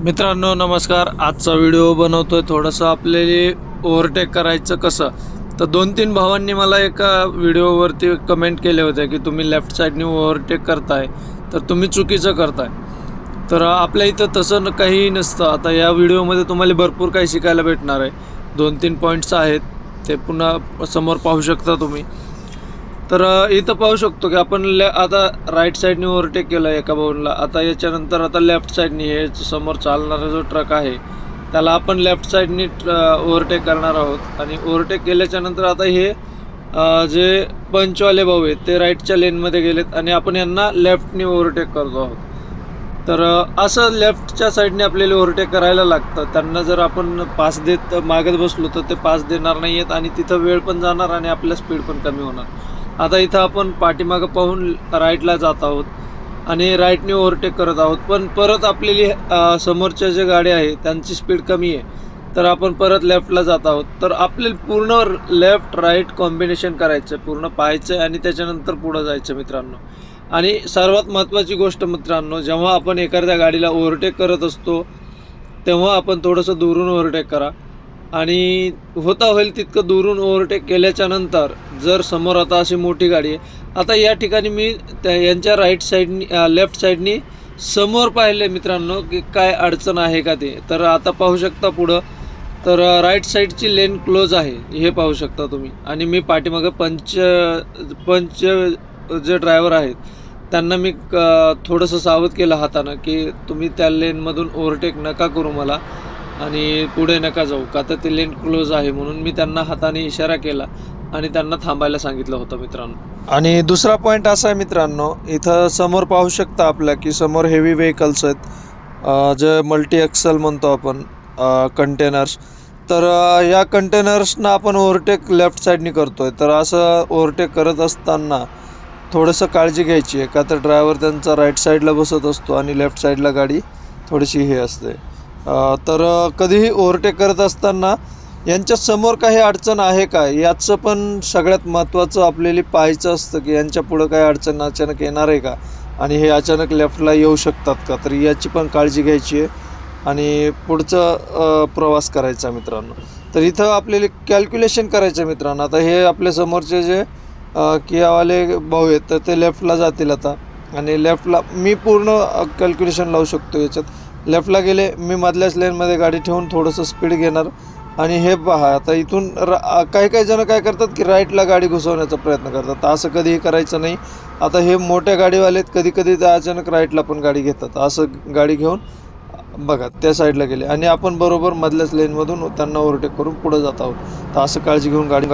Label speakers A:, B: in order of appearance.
A: मित्रांनो नमस्कार. आजचा व्हिडिओ बनवतोय थोडंसं आपल्याला ओव्हरटेक करायचं कसं? तर दोन तीन भावांनी मला एका व्हिडिओवरती कमेंट केले होते की तुम्ही लेफ्ट साईडने ओव्हरटेक करताय. तर तुम्ही चुकीचं करताय. तर आपल्या इथं तसं काहीही नसतं. आता या व्हिडिओमध्ये तुम्हाला भरपूर काही शिकायला भेटणार आहे. दोन तीन पॉईंट्स आहेत. ते पुन्हा समोर पाहू शकता तुम्ही. तर इथं पाहू शकतो की आपण ले आता राईट साईडने ओव्हरटेक केलं एका भाऊनला. आता याच्यानंतर आता लेफ्ट साईडने हे समोर चालणारा जो ट्रक आहे त्याला आपण लेफ्ट साईडने ओव्हरटेक करणार आहोत. आणि ओव्हरटेक केल्याच्यानंतर आता हे जे पंचवाले भाऊ आहेत ते राईटच्या लेनमध्ये गेलेत आणि आपण यांना लेफ्टने ओव्हरटेक करतो आहोत. तर असं लेफ्टच्या साईडने आपल्याला ओव्हरटेक करायला लागतं. त्यांना जर आपण पास देत मागत बसलो तर ते पास देणार नाही आहेत आणि तिथं वेळ पण जाणार आणि आपल्या स्पीड पण कमी होणार. आता इथं आपण पाठीमागं पाहून राईटला जात आहोत आणि राईटने ओव्हरटेक करत आहोत. पण परत आपलेली समोरच्या जे गाड्या आहे त्यांची स्पीड कमी आहे. तर आपण परत लेफ्टला जात आहोत. तर आपल्याला पूर्ण लेफ्ट राईट कॉम्बिनेशन करायचं आहे. पूर्ण पाहायचं आहे आणि त्याच्यानंतर पुढं जायचं मित्रांनो. आणि सर्वात महत्त्वाची गोष्ट मित्रांनो जेव्हा आपण एखाद्या गाडीला ओव्हरटेक करत असतो तेव्हा आपण थोडंसं दुरून ओव्हरटेक करा. आणि होता होईल तितकं दुरून ओव्हरटेक केल्याच्यानंतर जर समोर आता अशी मोठी गाडी आहे आता या ठिकाणी मी त्या यांच्या राईट साईडनी लेफ्ट साईडनी समोर पाहिले मित्रांनो की काय अडचण आहे का ते. तर आता पाहू शकता पुढं. तर राईट साईडची लेन क्लोज आहे हे पाहू शकता तुम्ही. आणि मी पाठीमागं पंच पंच जे ड्रायव्हर आहेत त्यांना मी क थोडंसं सावध केलं हातानं की तुम्ही त्या लेनमधून ओव्हरटेक नका करू मला. आणि पुढे नका जाऊ. का तर ते लेन क्लोज आहे म्हणून मी त्यांना हाताने इशारा केला आणि त्यांना थांबायला सांगितलं होतं मित्रांनो. आणि दुसरा पॉईंट असा आहे मित्रांनो इथं समोर पाहू शकता आपल्या की समोर हेवी व्हेकल्स आहेत. जे मल्टी एक्सल म्हणतो आपण कंटेनर्स तर या कंटेनर्सना आपण ओव्हरटेक लेफ्ट साईडनी करतो आहे तर असं ओव्हरटेक करत असताना थोडंसं काळजी घ्यायची आहे. का तर ड्रायव्हर त्यांचा राईट साईडला बसत असतो आणि लेफ्ट साईडला गाडी थोडीशी हे असते. तर कधीही ओव्हरटेक करत असताना यांच्यासमोर काही अडचण आहे का? याचं पण सगळ्यात महत्त्वाचं आपल्याला पाहायचं असतं की यांच्या पुढं काही अडचण अचानक येणार आहे का? आणि हे अचानक लेफ्टला येऊ शकतात का? तर याची पण काळजी घ्यायची आहे. आणि पुढचं प्रवास करायचा मित्रांनो. तर इथं आपल्याला कॅल्क्युलेशन करायचं मित्रांनो. आता हे आपल्या समोरचे जे कियावाले भाऊ आहेत तर ते लेफ्टला जातील आता. आणि लेफ्टला मी पूर्ण कॅल्क्युलेशन लावू शकतो याच्यात. लेफ्टला गेले मी मधल्याच लेनमध्ये गाडी ठेवून थोडंसं स्पीड घेणार. आणि हे पहा आता इथून रा काही काही जण काय करतात की राईटला गाडी घुसवण्याचा प्रयत्न करतात. असं कधीही करायचं नाही. आता हे मोठ्या गाडीवाले आहेत कधी कधी त्या अचानक राईटला पण गाडी घेतात. असं गाडी घेऊन बघा त्या साईडला गेले. आणि आपण बरोबर मधल्याच लेनमधून त्यांना ओव्हरटेक करून पुढे जात आहोत. तर असं काळजी घेऊन गाडी